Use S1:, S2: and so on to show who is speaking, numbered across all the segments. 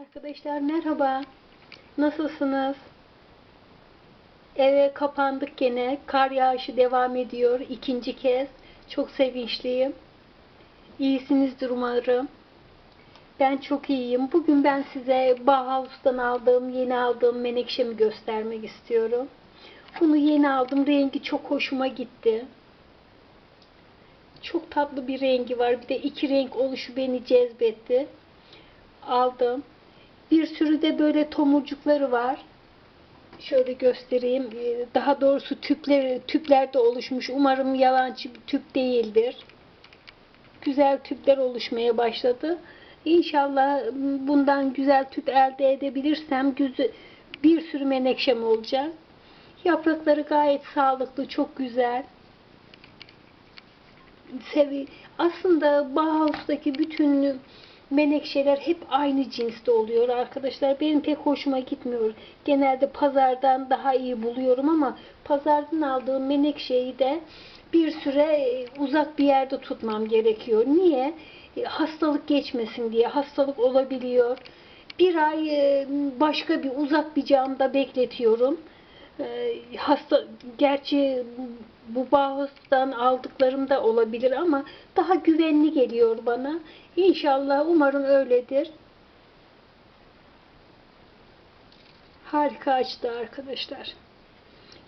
S1: Arkadaşlar merhaba. Nasılsınız? Eve kapandık gene. Kar yağışı devam ediyor ikinci kez. Çok sevinçliyim. İyisinizdir umarım. Ben çok iyiyim. Bugün ben size Bauhaus'tan aldığım, yeni aldığım menekşemi göstermek istiyorum. Bunu yeni aldım. Rengi çok hoşuma gitti. Çok tatlı bir rengi var. Bir de iki renk oluşu beni cezbetti. Aldım. Bir sürü de böyle tomurcukları var. Şöyle göstereyim. Ee, Daha doğrusu tüpleri, tüplerde oluşmuş. Umarım yalancı bir tüp değildir. Güzel tüpler oluşmaya başladı. İnşallah bundan güzel tüp elde edebilirsem bir sürü menekşem olacak. Yaprakları gayet sağlıklı, çok güzel. Sevi Aslında Bauhaus'taki bütün menekşeler hep aynı cinste oluyor arkadaşlar. Benim pek hoşuma gitmiyor. Genelde pazardan daha iyi buluyorum ama pazardan aldığım menekşeyi de bir süre e, uzak bir yerde tutmam gerekiyor. Niye? E, Hastalık geçmesin diye. Hastalık olabiliyor. Bir ay e, başka bir uzak bir camda bekletiyorum. E, Hasta, gerçi bu Bauhaus'tan aldıklarım da olabilir ama daha güvenli geliyor bana. İnşallah umarım öyledir. Harika açtı arkadaşlar.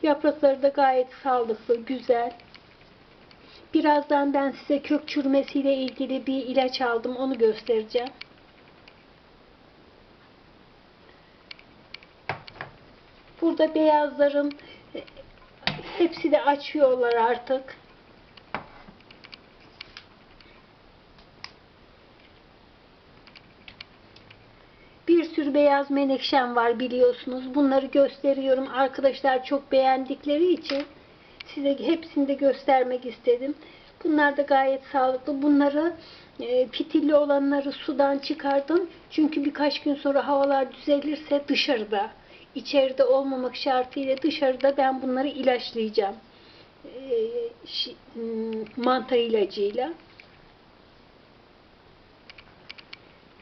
S1: Yaprakları da gayet sağlıklı, güzel. Birazdan ben size kök çürümesiyle ilgili bir ilaç aldım. Onu göstereceğim. Burada beyazların e, hepsi de açıyorlar artık. Bir sürü beyaz menekşem var biliyorsunuz. Bunları gösteriyorum. Arkadaşlar çok beğendikleri için size hepsini de göstermek istedim. Bunlar da gayet sağlıklı. Bunları e, fitilli olanları sudan çıkardım. Çünkü birkaç gün sonra havalar düzelirse dışarıda, içeride olmamak şartıyla dışarıda ben bunları ilaçlayacağım. E, şi- m, mantar ilacıyla.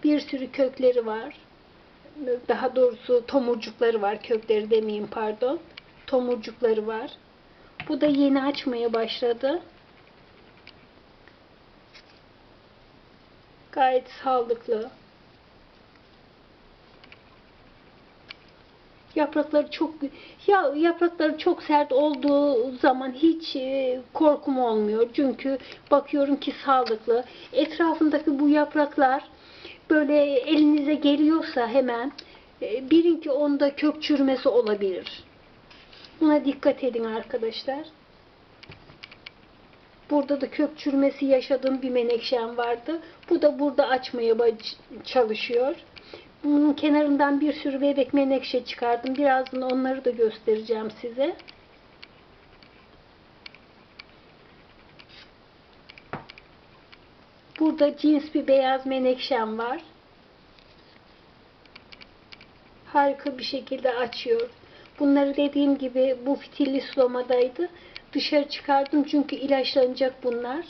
S1: Bir sürü kökleri var. Daha doğrusu tomurcukları var. Kökleri demeyeyim pardon. Tomurcukları var. Bu da yeni açmaya başladı. Gayet sağlıklı. Yaprakları çok ya yaprakları çok sert olduğu zaman hiç e, korkum olmuyor. Çünkü bakıyorum ki sağlıklı. Etrafındaki bu yapraklar böyle elinize geliyorsa hemen e, bilin ki onda kök çürümesi olabilir. Buna dikkat edin arkadaşlar. Burada da kök çürümesi yaşadığım bir menekşem vardı. Bu da burada açmaya çalışıyor. Bunun kenarından bir sürü bebek menekşe çıkardım. Birazdan onları da göstereceğim size. Burada cins bir beyaz menekşem var. Harika bir şekilde açıyor. Bunları dediğim gibi bu fitilli sulamadaydı. Dışarı çıkardım çünkü ilaçlanacak bunlar.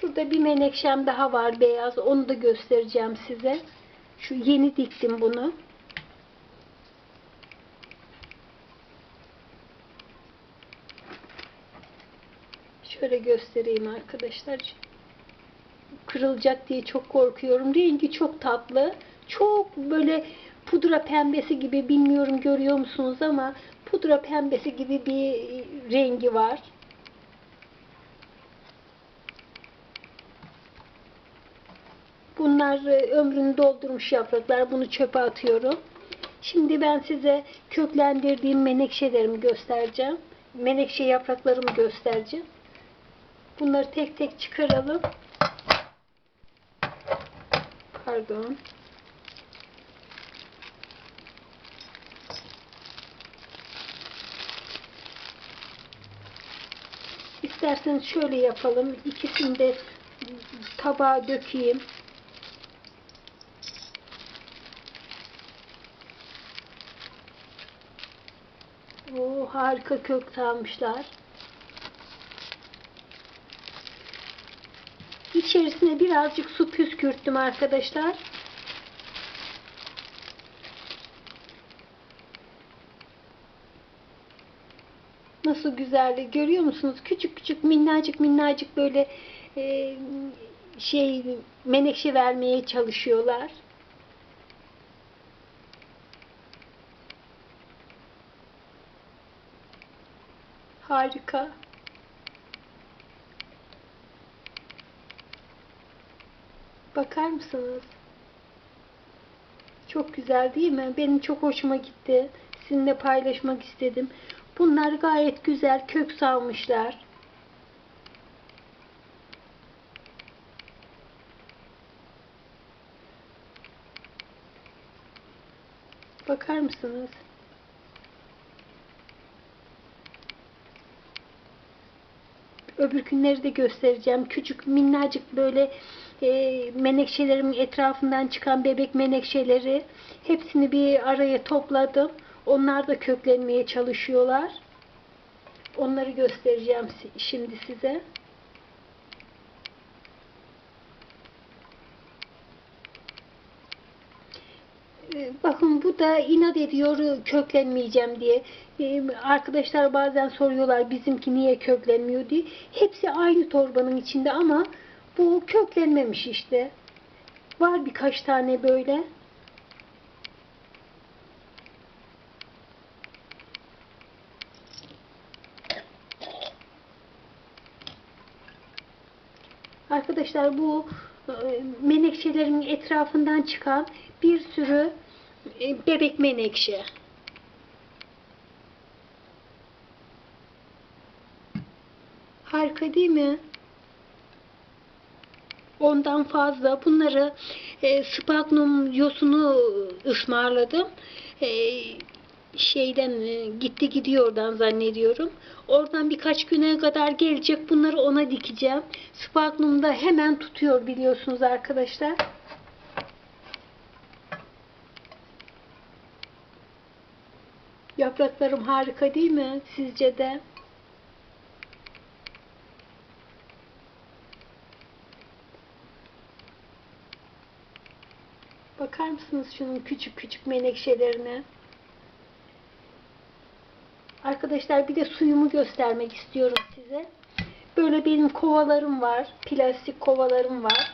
S1: Şurada bir menekşem daha var beyaz. Onu da göstereceğim size. Şu yeni diktim bunu. Şöyle göstereyim arkadaşlar. Kırılacak diye çok korkuyorum. Rengi çok tatlı. Çok böyle pudra pembesi gibi bilmiyorum görüyor musunuz ama pudra pembesi gibi bir rengi var. Bunlar e, ömrünü doldurmuş yapraklar. Bunu çöpe atıyorum. Şimdi ben size köklendirdiğim menekşelerimi göstereceğim. Menekşe yapraklarımı göstereceğim. Bunları tek tek çıkaralım. Pardon. İsterseniz şöyle yapalım. İkisini de tabağa dökeyim. harika kök salmışlar. İçerisine birazcık su püskürttüm arkadaşlar. Nasıl güzeldi görüyor musunuz? Küçük küçük minnacık minnacık böyle e, şey menekşe vermeye çalışıyorlar. Harika. Bakar mısınız? Çok güzel değil mi? Benim çok hoşuma gitti. Sizinle paylaşmak istedim. Bunlar gayet güzel kök salmışlar. Bakar mısınız? Öbür günleri de göstereceğim. Küçük minnacık böyle e, menekşelerimin etrafından çıkan bebek menekşeleri hepsini bir araya topladım. Onlar da köklenmeye çalışıyorlar. Onları göstereceğim şimdi size. Bakın bu da inat ediyor köklenmeyeceğim diye. E, Arkadaşlar bazen soruyorlar bizimki niye köklenmiyor diye. Hepsi aynı torbanın içinde ama bu köklenmemiş işte. Var birkaç tane böyle. Arkadaşlar bu e, menekşelerin etrafından çıkan bir sürü bebek menekşe. Harika değil mi? Ondan fazla. Bunları e, spagnum yosunu ısmarladım. E, şeyden e, gitti gidiyor oradan zannediyorum. Oradan birkaç güne kadar gelecek. Bunları ona dikeceğim. Spagnum da hemen tutuyor biliyorsunuz arkadaşlar. Yapraklarım harika değil mi? Sizce de? Bakar mısınız şunun küçük küçük menekşelerine? Arkadaşlar bir de suyumu göstermek istiyorum size. Böyle benim kovalarım var. Plastik kovalarım var.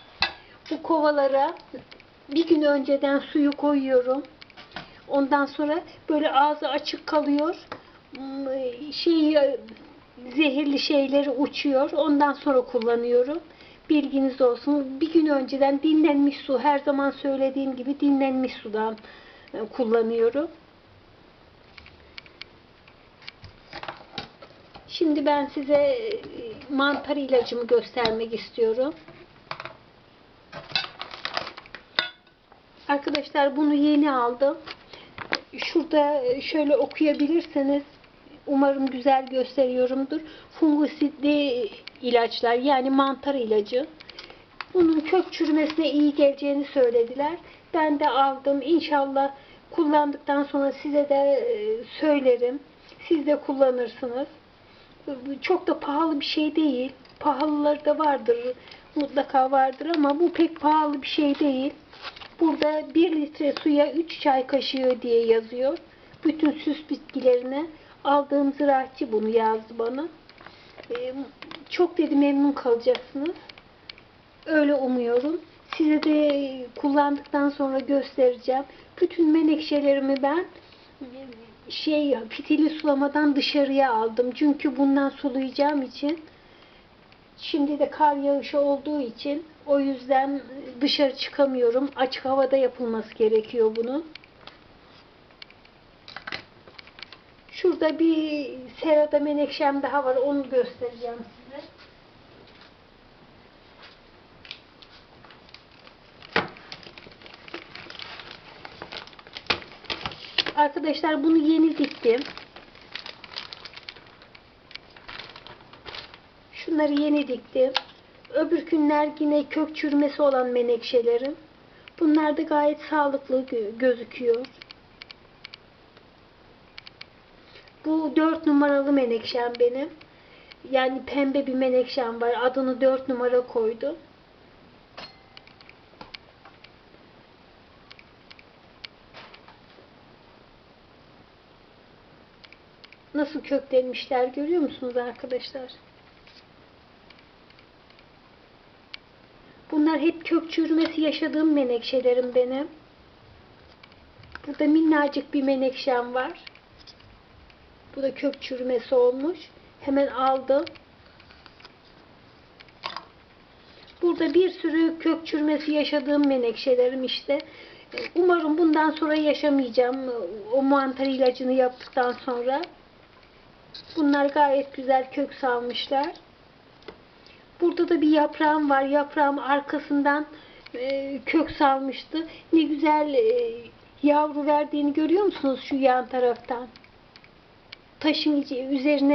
S1: Bu kovalara bir gün önceden suyu koyuyorum. Ondan sonra böyle ağzı açık kalıyor. Hmm, Şey zehirli şeyleri uçuyor. Ondan sonra kullanıyorum. Bilginiz olsun. Bir gün önceden dinlenmiş su her zaman söylediğim gibi dinlenmiş sudan e, kullanıyorum. Şimdi ben size e, mantar ilacımı göstermek istiyorum. Arkadaşlar bunu yeni aldım. Şurada şöyle okuyabilirseniz umarım güzel gösteriyorumdur. Fungisidli ilaçlar yani mantar ilacı. Bunun kök çürümesine iyi geleceğini söylediler. Ben de aldım. İnşallah kullandıktan sonra size de e, söylerim. Siz de kullanırsınız. Çok da pahalı bir şey değil. Pahalıları da vardır. Mutlaka vardır ama bu pek pahalı bir şey değil. Burada 1 litre suya 3 çay kaşığı diye yazıyor. Bütün süs bitkilerine aldığım ziraatçı bunu yazdı bana. Ee, Çok dedi memnun kalacaksınız. Öyle umuyorum. Size de kullandıktan sonra göstereceğim. Bütün menekşelerimi ben e, şey fitili sulamadan dışarıya aldım. Çünkü bundan sulayacağım için Şimdi de kar yağışı olduğu için o yüzden dışarı çıkamıyorum. Açık havada yapılması gerekiyor bunun. Şurada bir serada menekşem daha var. Onu göstereceğim size. Arkadaşlar bunu yeni diktim. bunları yeni diktim. Öbür günler yine kök çürmesi olan menekşelerim. Bunlar da gayet sağlıklı gözüküyor. Bu dört numaralı menekşem benim. Yani pembe bir menekşem var. Adını dört numara koydum. Nasıl köklenmişler görüyor musunuz arkadaşlar? Bunlar hep kök çürümesi yaşadığım menekşelerim benim. Burada minnacık bir menekşem var. Bu da kök çürümesi olmuş. Hemen aldım. Burada bir sürü kök çürümesi yaşadığım menekşelerim işte. Umarım bundan sonra yaşamayacağım. O mantar ilacını yaptıktan sonra. Bunlar gayet güzel kök salmışlar. Burada da bir yaprağım var. Yaprağım arkasından e, kök salmıştı. Ne güzel e, yavru verdiğini görüyor musunuz şu yan taraftan? Taşın üzerine